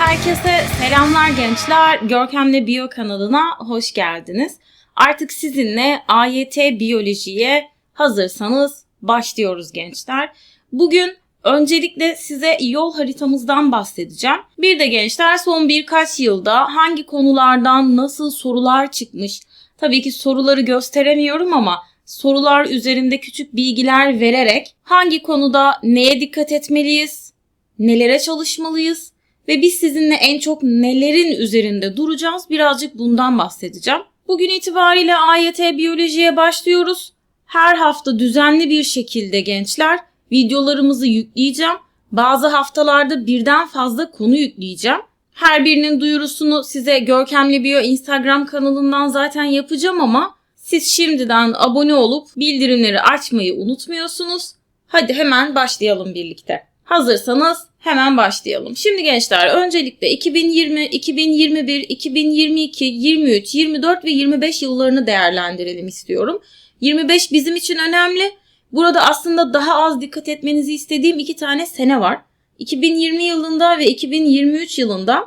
Herkese selamlar gençler. Görkem'le Biyo kanalına hoş geldiniz. Artık sizinle AYT biyolojiye hazırsanız başlıyoruz gençler. Bugün öncelikle size yol haritamızdan bahsedeceğim. Bir de gençler son birkaç yılda hangi konulardan nasıl sorular çıkmış. Tabii ki soruları gösteremiyorum ama sorular üzerinde küçük bilgiler vererek hangi konuda neye dikkat etmeliyiz, nelere çalışmalıyız ve biz sizinle en çok nelerin üzerinde duracağız birazcık bundan bahsedeceğim. Bugün itibariyle AYT biyolojiye başlıyoruz. Her hafta düzenli bir şekilde gençler videolarımızı yükleyeceğim. Bazı haftalarda birden fazla konu yükleyeceğim. Her birinin duyurusunu size Görkemli Biyo Instagram kanalından zaten yapacağım ama siz şimdiden abone olup bildirimleri açmayı unutmuyorsunuz. Hadi hemen başlayalım birlikte. Hazırsanız hemen başlayalım. Şimdi gençler öncelikle 2020, 2021, 2022, 23, 24 ve 25 yıllarını değerlendirelim istiyorum. 25 bizim için önemli. Burada aslında daha az dikkat etmenizi istediğim iki tane sene var. 2020 yılında ve 2023 yılında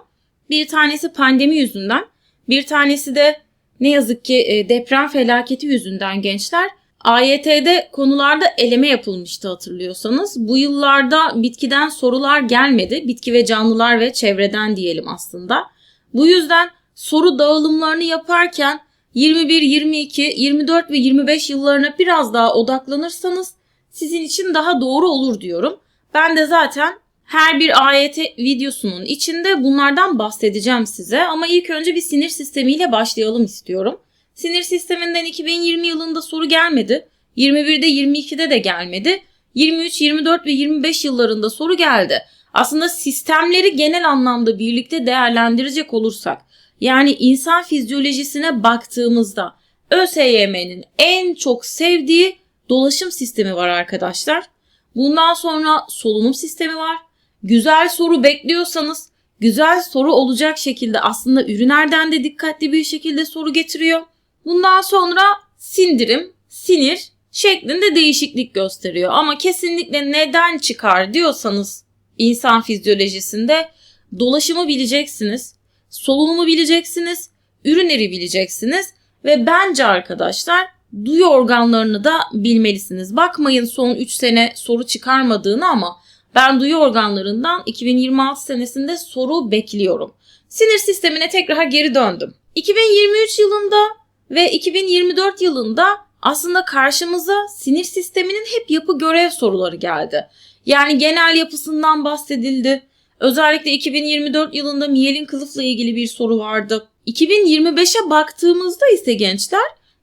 bir tanesi pandemi yüzünden, bir tanesi de ne yazık ki e, deprem felaketi yüzünden gençler AYT'de konularda eleme yapılmıştı hatırlıyorsanız. Bu yıllarda bitkiden sorular gelmedi. Bitki ve canlılar ve çevreden diyelim aslında. Bu yüzden soru dağılımlarını yaparken 21, 22, 24 ve 25 yıllarına biraz daha odaklanırsanız sizin için daha doğru olur diyorum. Ben de zaten her bir AYT videosunun içinde bunlardan bahsedeceğim size ama ilk önce bir sinir sistemiyle başlayalım istiyorum. Sinir sisteminden 2020 yılında soru gelmedi. 21'de 22'de de gelmedi. 23, 24 ve 25 yıllarında soru geldi. Aslında sistemleri genel anlamda birlikte değerlendirecek olursak yani insan fizyolojisine baktığımızda ÖSYM'nin en çok sevdiği dolaşım sistemi var arkadaşlar. Bundan sonra solunum sistemi var. Güzel soru bekliyorsanız güzel soru olacak şekilde aslında ürünerden de dikkatli bir şekilde soru getiriyor. Bundan sonra sindirim, sinir şeklinde değişiklik gösteriyor. Ama kesinlikle neden çıkar diyorsanız insan fizyolojisinde dolaşımı bileceksiniz, solunumu bileceksiniz, ürünleri bileceksiniz ve bence arkadaşlar duyu organlarını da bilmelisiniz. Bakmayın son 3 sene soru çıkarmadığını ama ben duyu organlarından 2026 senesinde soru bekliyorum. Sinir sistemine tekrar geri döndüm. 2023 yılında ve 2024 yılında aslında karşımıza sinir sisteminin hep yapı görev soruları geldi. Yani genel yapısından bahsedildi. Özellikle 2024 yılında miyelin kılıfla ilgili bir soru vardı. 2025'e baktığımızda ise gençler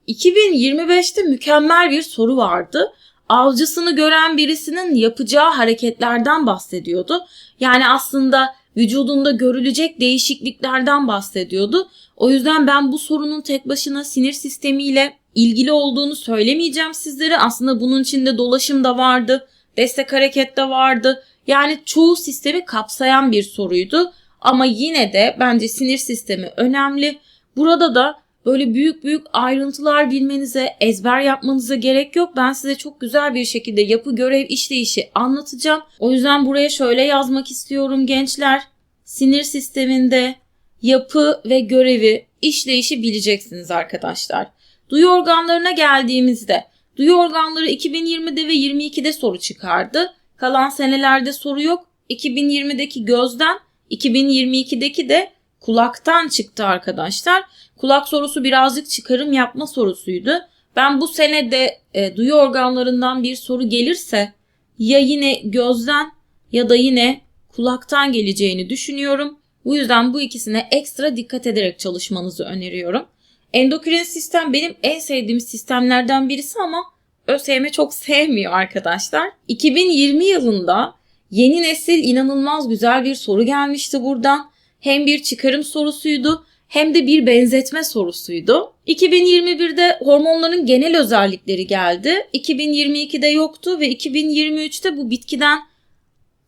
2025'te mükemmel bir soru vardı. Avcısını gören birisinin yapacağı hareketlerden bahsediyordu. Yani aslında vücudunda görülecek değişikliklerden bahsediyordu. O yüzden ben bu sorunun tek başına sinir sistemiyle ilgili olduğunu söylemeyeceğim sizlere. Aslında bunun içinde dolaşım da vardı, destek hareket de vardı. Yani çoğu sistemi kapsayan bir soruydu. Ama yine de bence sinir sistemi önemli. Burada da böyle büyük büyük ayrıntılar bilmenize, ezber yapmanıza gerek yok. Ben size çok güzel bir şekilde yapı görev işleyişi anlatacağım. O yüzden buraya şöyle yazmak istiyorum gençler. Sinir sisteminde yapı ve görevi, işleyişi bileceksiniz arkadaşlar. Duyu organlarına geldiğimizde duyu organları 2020'de ve 22'de soru çıkardı. Kalan senelerde soru yok. 2020'deki gözden, 2022'deki de kulaktan çıktı arkadaşlar. Kulak sorusu birazcık çıkarım yapma sorusuydu. Ben bu senede e, duyu organlarından bir soru gelirse ya yine gözden ya da yine kulaktan geleceğini düşünüyorum. Bu yüzden bu ikisine ekstra dikkat ederek çalışmanızı öneriyorum. Endokrin sistem benim en sevdiğim sistemlerden birisi ama ÖSYM çok sevmiyor arkadaşlar. 2020 yılında yeni nesil inanılmaz güzel bir soru gelmişti buradan. Hem bir çıkarım sorusuydu hem de bir benzetme sorusuydu. 2021'de hormonların genel özellikleri geldi. 2022'de yoktu ve 2023'te bu bitkiden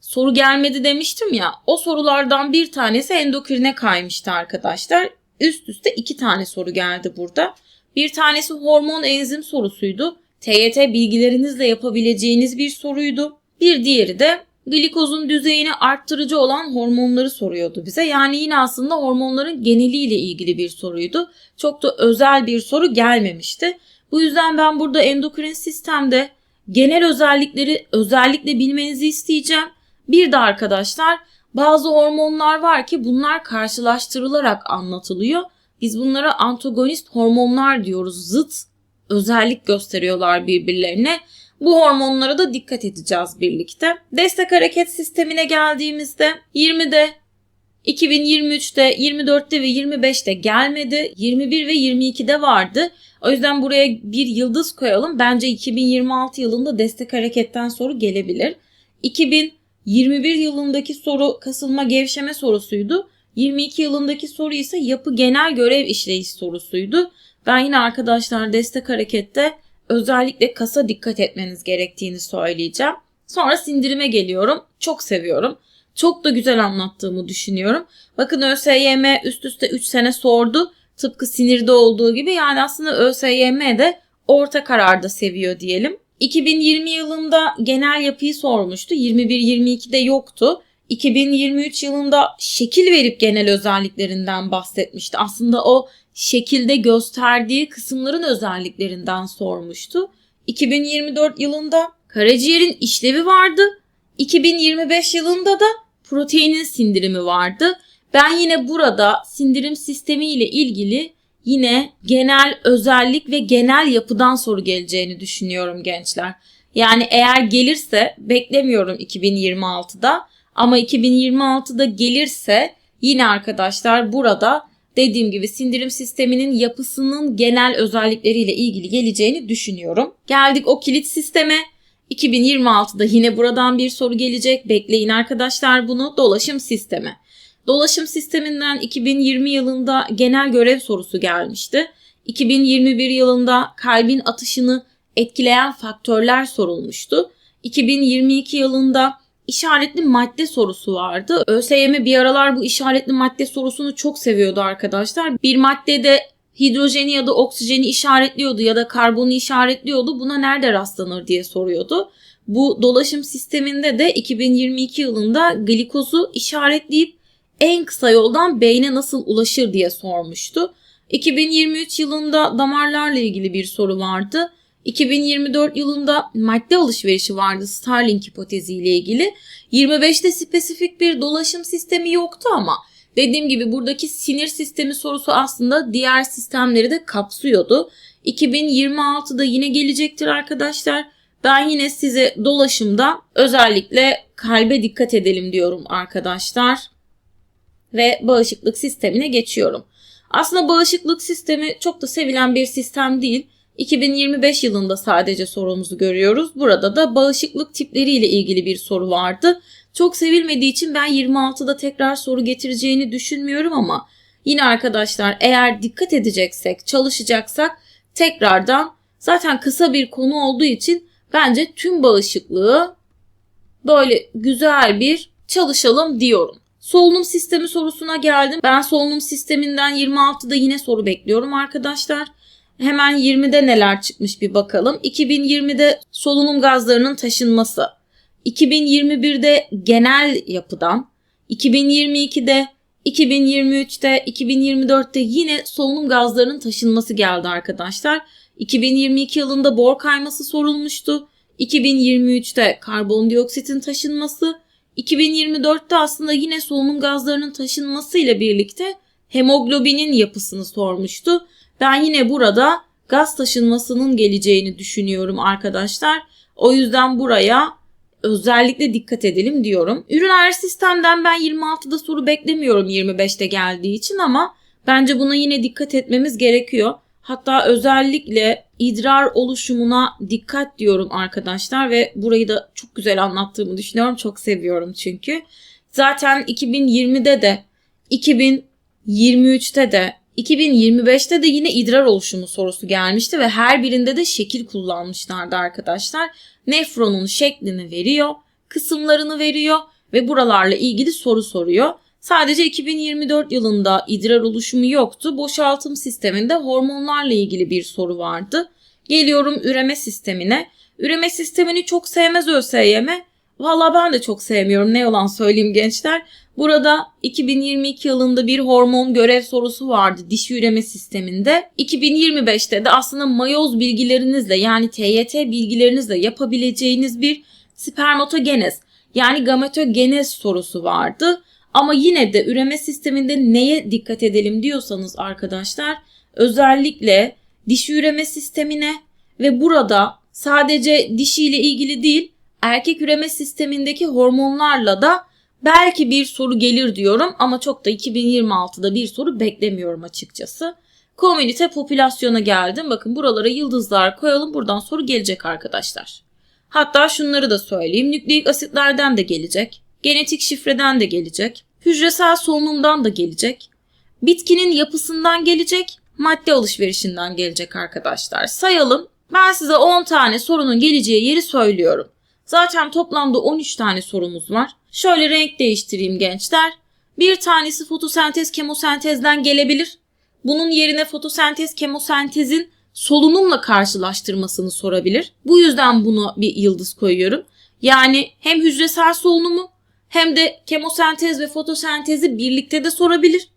soru gelmedi demiştim ya. O sorulardan bir tanesi endokrine kaymıştı arkadaşlar. Üst üste iki tane soru geldi burada. Bir tanesi hormon enzim sorusuydu. TYT bilgilerinizle yapabileceğiniz bir soruydu. Bir diğeri de glikozun düzeyini arttırıcı olan hormonları soruyordu bize. Yani yine aslında hormonların geneliyle ilgili bir soruydu. Çok da özel bir soru gelmemişti. Bu yüzden ben burada endokrin sistemde genel özellikleri özellikle bilmenizi isteyeceğim. Bir de arkadaşlar bazı hormonlar var ki bunlar karşılaştırılarak anlatılıyor. Biz bunlara antagonist hormonlar diyoruz. Zıt özellik gösteriyorlar birbirlerine. Bu hormonlara da dikkat edeceğiz birlikte. Destek hareket sistemine geldiğimizde 20'de 2023'te, 24'te ve 25'te gelmedi. 21 ve 22'de vardı. O yüzden buraya bir yıldız koyalım. Bence 2026 yılında destek hareketten soru gelebilir. 2021 yılındaki soru kasılma gevşeme sorusuydu. 22 yılındaki soru ise yapı genel görev işleyiş sorusuydu. Ben yine arkadaşlar destek harekette özellikle kasa dikkat etmeniz gerektiğini söyleyeceğim. Sonra sindirime geliyorum. Çok seviyorum. Çok da güzel anlattığımı düşünüyorum. Bakın ÖSYM üst üste 3 sene sordu. Tıpkı sinirde olduğu gibi yani aslında ÖSYM de orta kararda seviyor diyelim. 2020 yılında genel yapıyı sormuştu. 21-22'de yoktu. 2023 yılında şekil verip genel özelliklerinden bahsetmişti. Aslında o şekilde gösterdiği kısımların özelliklerinden sormuştu. 2024 yılında karaciğerin işlevi vardı. 2025 yılında da proteinin sindirimi vardı. Ben yine burada sindirim sistemi ile ilgili yine genel özellik ve genel yapıdan soru geleceğini düşünüyorum gençler. Yani eğer gelirse beklemiyorum 2026'da ama 2026'da gelirse yine arkadaşlar burada dediğim gibi sindirim sisteminin yapısının genel özellikleriyle ilgili geleceğini düşünüyorum. Geldik o kilit sisteme. 2026'da yine buradan bir soru gelecek. Bekleyin arkadaşlar bunu. Dolaşım sistemi. Dolaşım sisteminden 2020 yılında genel görev sorusu gelmişti. 2021 yılında kalbin atışını etkileyen faktörler sorulmuştu. 2022 yılında işaretli madde sorusu vardı. ÖSYM bir aralar bu işaretli madde sorusunu çok seviyordu arkadaşlar. Bir maddede hidrojeni ya da oksijeni işaretliyordu ya da karbonu işaretliyordu. Buna nerede rastlanır diye soruyordu. Bu dolaşım sisteminde de 2022 yılında glikozu işaretleyip en kısa yoldan beyne nasıl ulaşır diye sormuştu. 2023 yılında damarlarla ilgili bir soru vardı. 2024 yılında madde alışverişi vardı Starling hipotezi ile ilgili. 25'te spesifik bir dolaşım sistemi yoktu ama dediğim gibi buradaki sinir sistemi sorusu aslında diğer sistemleri de kapsıyordu. 2026'da yine gelecektir arkadaşlar. Ben yine size dolaşımda özellikle kalbe dikkat edelim diyorum arkadaşlar. Ve bağışıklık sistemine geçiyorum. Aslında bağışıklık sistemi çok da sevilen bir sistem değil. 2025 yılında sadece sorumuzu görüyoruz. Burada da bağışıklık tipleriyle ilgili bir soru vardı. Çok sevilmediği için ben 26'da tekrar soru getireceğini düşünmüyorum ama yine arkadaşlar eğer dikkat edeceksek, çalışacaksak tekrardan zaten kısa bir konu olduğu için bence tüm bağışıklığı böyle güzel bir çalışalım diyorum. Solunum sistemi sorusuna geldim. Ben solunum sisteminden 26'da yine soru bekliyorum arkadaşlar. Hemen 20'de neler çıkmış bir bakalım. 2020'de solunum gazlarının taşınması. 2021'de genel yapıdan. 2022'de 2023'te, 2024'te yine solunum gazlarının taşınması geldi arkadaşlar. 2022 yılında bor kayması sorulmuştu. 2023'te karbondioksitin taşınması, 2024'te aslında yine solunum gazlarının taşınması ile birlikte hemoglobinin yapısını sormuştu. Ben yine burada gaz taşınmasının geleceğini düşünüyorum arkadaşlar. O yüzden buraya özellikle dikkat edelim diyorum. Üriner sistemden ben 26'da soru beklemiyorum 25'te geldiği için ama bence buna yine dikkat etmemiz gerekiyor. Hatta özellikle idrar oluşumuna dikkat diyorum arkadaşlar ve burayı da çok güzel anlattığımı düşünüyorum. Çok seviyorum çünkü. Zaten 2020'de de 2023'te de 2025'te de yine idrar oluşumu sorusu gelmişti ve her birinde de şekil kullanmışlardı arkadaşlar. Nefronun şeklini veriyor, kısımlarını veriyor ve buralarla ilgili soru soruyor. Sadece 2024 yılında idrar oluşumu yoktu. Boşaltım sisteminde hormonlarla ilgili bir soru vardı. Geliyorum üreme sistemine. Üreme sistemini çok sevmez ÖSYM Valla ben de çok sevmiyorum ne yalan söyleyeyim gençler. Burada 2022 yılında bir hormon görev sorusu vardı dişi üreme sisteminde. 2025'te de aslında mayoz bilgilerinizle yani TYT bilgilerinizle yapabileceğiniz bir spermatogenez yani gametogenez sorusu vardı. Ama yine de üreme sisteminde neye dikkat edelim diyorsanız arkadaşlar özellikle dişi üreme sistemine ve burada sadece dişiyle ilgili değil erkek üreme sistemindeki hormonlarla da belki bir soru gelir diyorum ama çok da 2026'da bir soru beklemiyorum açıkçası. Komünite popülasyona geldim. Bakın buralara yıldızlar koyalım. Buradan soru gelecek arkadaşlar. Hatta şunları da söyleyeyim. Nükleik asitlerden de gelecek. Genetik şifreden de gelecek. Hücresel solunumdan da gelecek. Bitkinin yapısından gelecek. Madde alışverişinden gelecek arkadaşlar. Sayalım. Ben size 10 tane sorunun geleceği yeri söylüyorum. Zaten toplamda 13 tane sorumuz var. Şöyle renk değiştireyim gençler. Bir tanesi fotosentez kemosentezden gelebilir. Bunun yerine fotosentez kemosentezin solunumla karşılaştırmasını sorabilir. Bu yüzden bunu bir yıldız koyuyorum. Yani hem hücresel solunumu hem de kemosentez ve fotosentezi birlikte de sorabilir.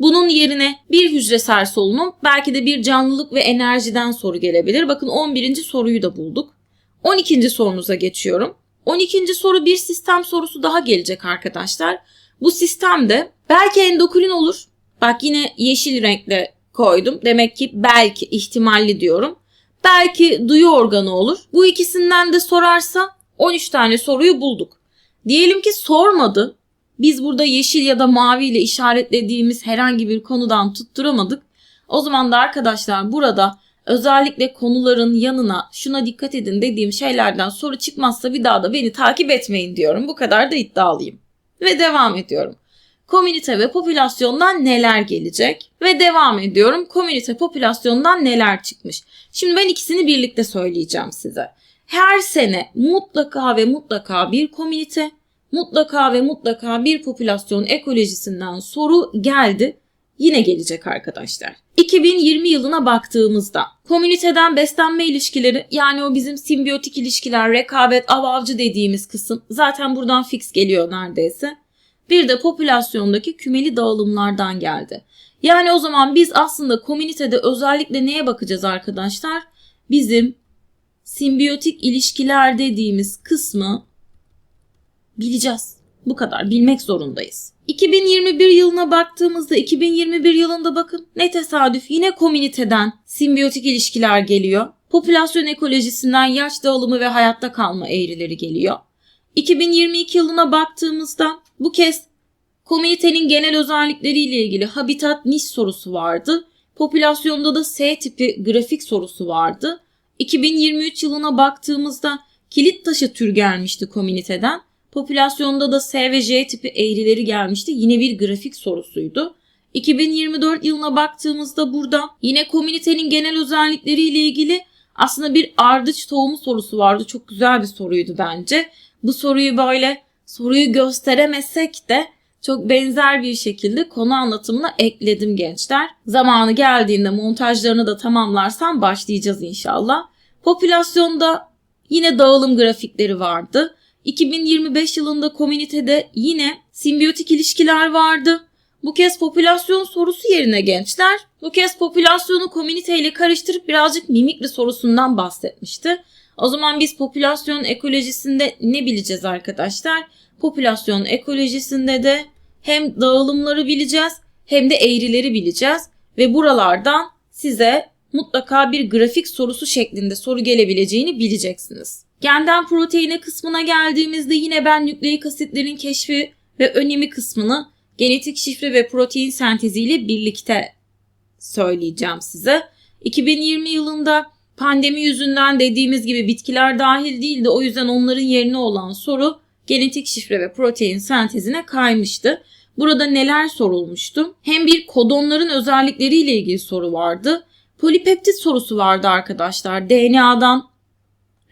Bunun yerine bir hücresel solunum belki de bir canlılık ve enerjiden soru gelebilir. Bakın 11. soruyu da bulduk. 12. sorunuza geçiyorum. 12. soru bir sistem sorusu daha gelecek arkadaşlar. Bu sistemde belki endokrin olur. Bak yine yeşil renkle koydum. Demek ki belki ihtimalli diyorum. Belki duyu organı olur. Bu ikisinden de sorarsa 13 tane soruyu bulduk. Diyelim ki sormadı. Biz burada yeşil ya da mavi ile işaretlediğimiz herhangi bir konudan tutturamadık. O zaman da arkadaşlar burada özellikle konuların yanına şuna dikkat edin dediğim şeylerden soru çıkmazsa bir daha da beni takip etmeyin diyorum. Bu kadar da iddialıyım. Ve devam ediyorum. Komünite ve popülasyondan neler gelecek? Ve devam ediyorum. Komünite popülasyondan neler çıkmış? Şimdi ben ikisini birlikte söyleyeceğim size. Her sene mutlaka ve mutlaka bir komünite, mutlaka ve mutlaka bir popülasyon ekolojisinden soru geldi. Yine gelecek arkadaşlar. 2020 yılına baktığımızda komüniteden beslenme ilişkileri yani o bizim simbiyotik ilişkiler, rekabet, av avcı dediğimiz kısım zaten buradan fix geliyor neredeyse. Bir de popülasyondaki kümeli dağılımlardan geldi. Yani o zaman biz aslında komünitede özellikle neye bakacağız arkadaşlar? Bizim simbiyotik ilişkiler dediğimiz kısmı bileceğiz. Bu kadar bilmek zorundayız. 2021 yılına baktığımızda 2021 yılında bakın ne tesadüf yine komüniteden simbiyotik ilişkiler geliyor. Popülasyon ekolojisinden yaş dağılımı ve hayatta kalma eğrileri geliyor. 2022 yılına baktığımızda bu kez komünitenin genel özellikleriyle ilgili habitat niş sorusu vardı. Popülasyonda da S tipi grafik sorusu vardı. 2023 yılına baktığımızda kilit taşı tür gelmişti komüniteden. Popülasyonda da S ve J tipi eğrileri gelmişti. Yine bir grafik sorusuydu. 2024 yılına baktığımızda burada yine komünitenin genel özellikleriyle ilgili aslında bir ardıç tohumu sorusu vardı. Çok güzel bir soruydu bence. Bu soruyu böyle soruyu gösteremesek de çok benzer bir şekilde konu anlatımına ekledim gençler. Zamanı geldiğinde montajlarını da tamamlarsam başlayacağız inşallah. Popülasyonda yine dağılım grafikleri vardı. 2025 yılında komünitede yine simbiyotik ilişkiler vardı. Bu kez popülasyon sorusu yerine gençler, bu kez popülasyonu komüniteyle karıştırıp birazcık mimikri sorusundan bahsetmişti. O zaman biz popülasyon ekolojisinde ne bileceğiz arkadaşlar? Popülasyon ekolojisinde de hem dağılımları bileceğiz hem de eğrileri bileceğiz ve buralardan size mutlaka bir grafik sorusu şeklinde soru gelebileceğini bileceksiniz. Genden proteine kısmına geldiğimizde yine ben nükleik asitlerin keşfi ve önemi kısmını genetik şifre ve protein senteziyle birlikte söyleyeceğim size. 2020 yılında pandemi yüzünden dediğimiz gibi bitkiler dahil değildi. O yüzden onların yerine olan soru genetik şifre ve protein sentezine kaymıştı. Burada neler sorulmuştu? Hem bir kodonların özellikleriyle ilgili soru vardı. Polipeptit sorusu vardı arkadaşlar. DNA'dan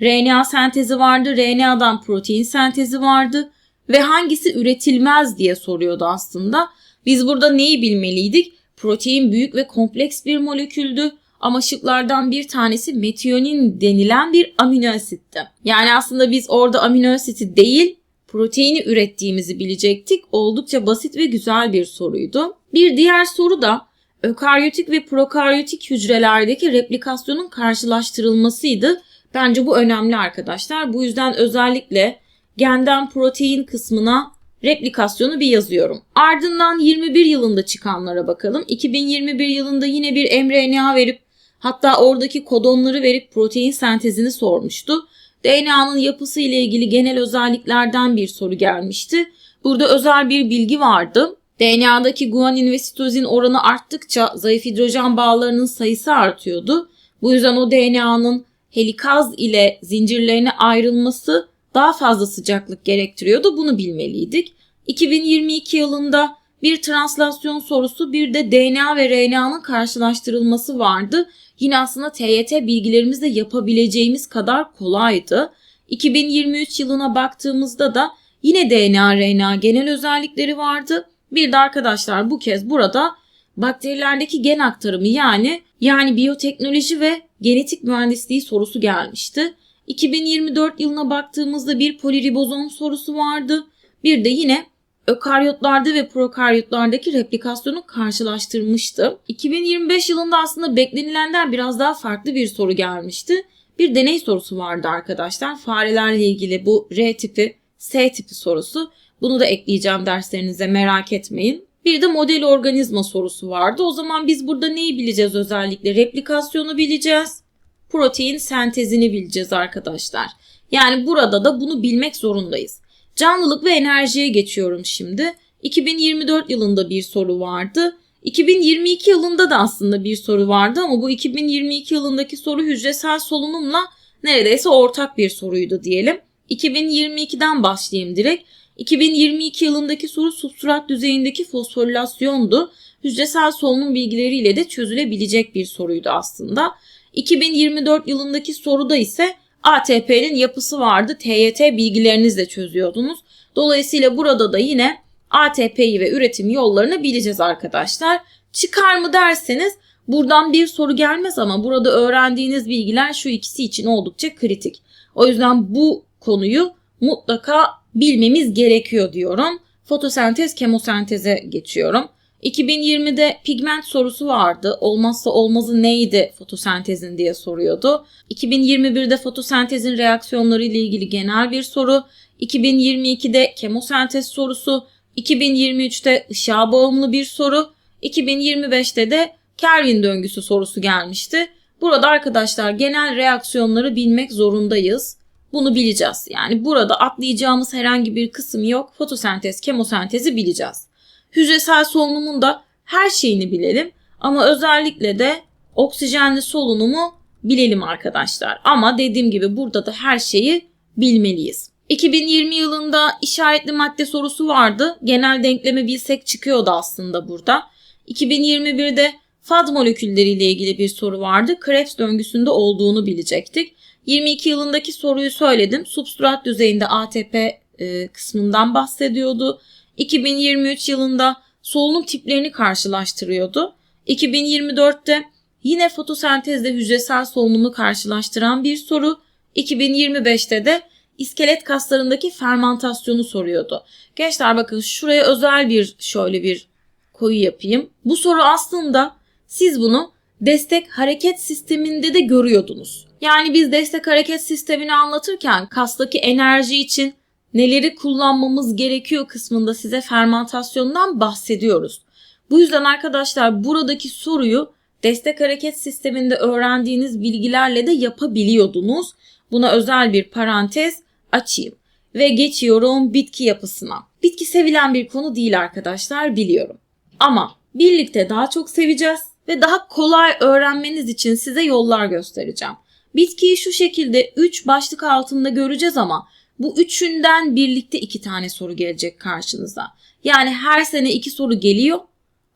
RNA sentezi vardı, RNA'dan protein sentezi vardı ve hangisi üretilmez diye soruyordu aslında. Biz burada neyi bilmeliydik? Protein büyük ve kompleks bir moleküldü. Ama şıklardan bir tanesi metiyonin denilen bir amino asitti. Yani aslında biz orada amino asiti değil proteini ürettiğimizi bilecektik. Oldukça basit ve güzel bir soruydu. Bir diğer soru da ökaryotik ve prokaryotik hücrelerdeki replikasyonun karşılaştırılmasıydı. Bence bu önemli arkadaşlar. Bu yüzden özellikle genden protein kısmına replikasyonu bir yazıyorum. Ardından 21 yılında çıkanlara bakalım. 2021 yılında yine bir mRNA verip hatta oradaki kodonları verip protein sentezini sormuştu. DNA'nın yapısı ile ilgili genel özelliklerden bir soru gelmişti. Burada özel bir bilgi vardı. DNA'daki guanin ve sitozin oranı arttıkça zayıf hidrojen bağlarının sayısı artıyordu. Bu yüzden o DNA'nın helikaz ile zincirlerine ayrılması daha fazla sıcaklık gerektiriyordu. Bunu bilmeliydik. 2022 yılında bir translasyon sorusu bir de DNA ve RNA'nın karşılaştırılması vardı. Yine aslında TYT bilgilerimizle yapabileceğimiz kadar kolaydı. 2023 yılına baktığımızda da yine DNA RNA genel özellikleri vardı. Bir de arkadaşlar bu kez burada bakterilerdeki gen aktarımı yani yani biyoteknoloji ve genetik mühendisliği sorusu gelmişti. 2024 yılına baktığımızda bir poliribozom sorusu vardı. Bir de yine ökaryotlarda ve prokaryotlardaki replikasyonu karşılaştırmıştı. 2025 yılında aslında beklenilenden biraz daha farklı bir soru gelmişti. Bir deney sorusu vardı arkadaşlar. Farelerle ilgili bu R tipi, S tipi sorusu. Bunu da ekleyeceğim derslerinize merak etmeyin. Bir de model organizma sorusu vardı. O zaman biz burada neyi bileceğiz özellikle? Replikasyonu bileceğiz. Protein sentezini bileceğiz arkadaşlar. Yani burada da bunu bilmek zorundayız. Canlılık ve enerjiye geçiyorum şimdi. 2024 yılında bir soru vardı. 2022 yılında da aslında bir soru vardı ama bu 2022 yılındaki soru hücresel solunumla neredeyse ortak bir soruydu diyelim. 2022'den başlayayım direkt. 2022 yılındaki soru substrat düzeyindeki fosforilasyondu. Hücresel solunum bilgileriyle de çözülebilecek bir soruydu aslında. 2024 yılındaki soruda ise ATP'nin yapısı vardı. TYT bilgilerinizle çözüyordunuz. Dolayısıyla burada da yine ATP'yi ve üretim yollarını bileceğiz arkadaşlar. Çıkar mı derseniz buradan bir soru gelmez ama burada öğrendiğiniz bilgiler şu ikisi için oldukça kritik. O yüzden bu konuyu mutlaka bilmemiz gerekiyor diyorum. Fotosentez, kemosenteze geçiyorum. 2020'de pigment sorusu vardı. Olmazsa olmazı neydi fotosentezin diye soruyordu. 2021'de fotosentezin reaksiyonları ile ilgili genel bir soru. 2022'de kemosentez sorusu. 2023'te ışığa bağımlı bir soru. 2025'te de Kelvin döngüsü sorusu gelmişti. Burada arkadaşlar genel reaksiyonları bilmek zorundayız. Bunu bileceğiz. Yani burada atlayacağımız herhangi bir kısım yok. Fotosentez, kemosentezi bileceğiz. Hücresel solunumun da her şeyini bilelim ama özellikle de oksijenli solunumu bilelim arkadaşlar. Ama dediğim gibi burada da her şeyi bilmeliyiz. 2020 yılında işaretli madde sorusu vardı. Genel denklemi bilsek çıkıyordu aslında burada. 2021'de FAD molekülleriyle ilgili bir soru vardı. Krebs döngüsünde olduğunu bilecektik. 22 yılındaki soruyu söyledim. Substrat düzeyinde ATP e, kısmından bahsediyordu. 2023 yılında solunum tiplerini karşılaştırıyordu. 2024'te yine fotosentezde hücresel solunumu karşılaştıran bir soru. 2025'te de iskelet kaslarındaki fermentasyonu soruyordu. Gençler bakın şuraya özel bir şöyle bir koyu yapayım. Bu soru aslında siz bunu destek hareket sisteminde de görüyordunuz. Yani biz destek hareket sistemini anlatırken kastaki enerji için neleri kullanmamız gerekiyor kısmında size fermentasyondan bahsediyoruz. Bu yüzden arkadaşlar buradaki soruyu destek hareket sisteminde öğrendiğiniz bilgilerle de yapabiliyordunuz. Buna özel bir parantez açayım. Ve geçiyorum bitki yapısına. Bitki sevilen bir konu değil arkadaşlar biliyorum. Ama birlikte daha çok seveceğiz ve daha kolay öğrenmeniz için size yollar göstereceğim. Bitkiyi şu şekilde 3 başlık altında göreceğiz ama bu üçünden birlikte iki tane soru gelecek karşınıza. Yani her sene iki soru geliyor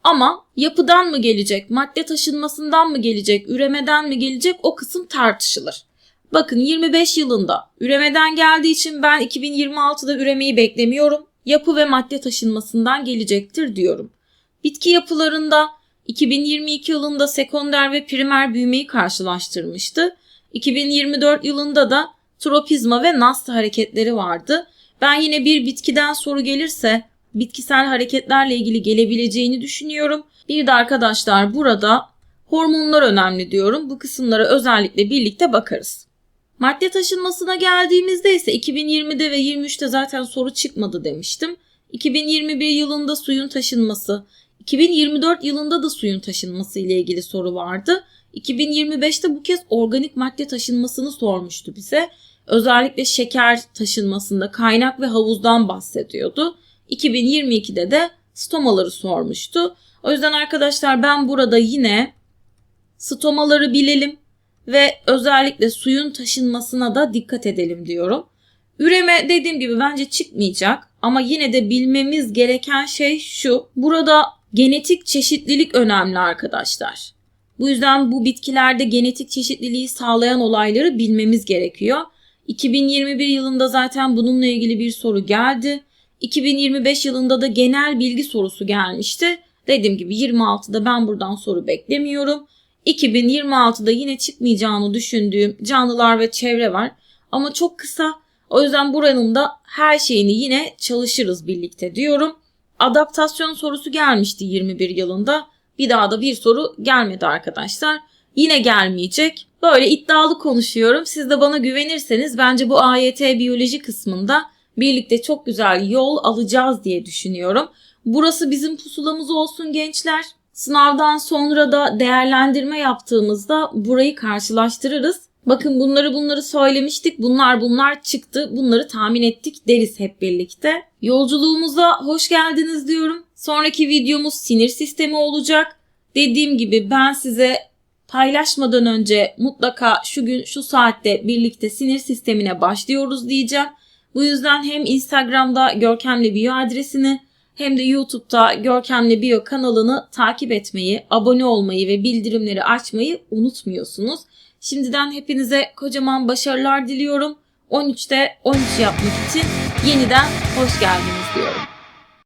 ama yapıdan mı gelecek, madde taşınmasından mı gelecek, üremeden mi gelecek o kısım tartışılır. Bakın 25 yılında üremeden geldiği için ben 2026'da üremeyi beklemiyorum. Yapı ve madde taşınmasından gelecektir diyorum. Bitki yapılarında 2022 yılında sekonder ve primer büyümeyi karşılaştırmıştı. 2024 yılında da tropizma ve nasta hareketleri vardı. Ben yine bir bitkiden soru gelirse bitkisel hareketlerle ilgili gelebileceğini düşünüyorum. Bir de arkadaşlar burada hormonlar önemli diyorum. Bu kısımlara özellikle birlikte bakarız. Madde taşınmasına geldiğimizde ise 2020'de ve 23'te zaten soru çıkmadı demiştim. 2021 yılında suyun taşınması, 2024 yılında da suyun taşınması ile ilgili soru vardı. 2025'te bu kez organik madde taşınmasını sormuştu bize. Özellikle şeker taşınmasında kaynak ve havuzdan bahsediyordu. 2022'de de stomaları sormuştu. O yüzden arkadaşlar ben burada yine stomaları bilelim ve özellikle suyun taşınmasına da dikkat edelim diyorum. Üreme dediğim gibi bence çıkmayacak ama yine de bilmemiz gereken şey şu. Burada genetik çeşitlilik önemli arkadaşlar. Bu yüzden bu bitkilerde genetik çeşitliliği sağlayan olayları bilmemiz gerekiyor. 2021 yılında zaten bununla ilgili bir soru geldi. 2025 yılında da genel bilgi sorusu gelmişti. Dediğim gibi 26'da ben buradan soru beklemiyorum. 2026'da yine çıkmayacağını düşündüğüm canlılar ve çevre var. Ama çok kısa. O yüzden buranın da her şeyini yine çalışırız birlikte diyorum. Adaptasyon sorusu gelmişti 21 yılında. Bir daha da bir soru gelmedi arkadaşlar. Yine gelmeyecek. Böyle iddialı konuşuyorum. Siz de bana güvenirseniz bence bu AYT biyoloji kısmında birlikte çok güzel yol alacağız diye düşünüyorum. Burası bizim pusulamız olsun gençler. Sınavdan sonra da değerlendirme yaptığımızda burayı karşılaştırırız. Bakın bunları bunları söylemiştik. Bunlar bunlar çıktı. Bunları tahmin ettik deriz hep birlikte. Yolculuğumuza hoş geldiniz diyorum. Sonraki videomuz sinir sistemi olacak. Dediğim gibi ben size paylaşmadan önce mutlaka şu gün şu saatte birlikte sinir sistemine başlıyoruz diyeceğim. Bu yüzden hem Instagram'da Görkemli Biyo adresini hem de YouTube'da Görkemli Biyo kanalını takip etmeyi, abone olmayı ve bildirimleri açmayı unutmuyorsunuz. Şimdiden hepinize kocaman başarılar diliyorum. 13'te 13 yapmak için yeniden hoş geldiniz diyorum.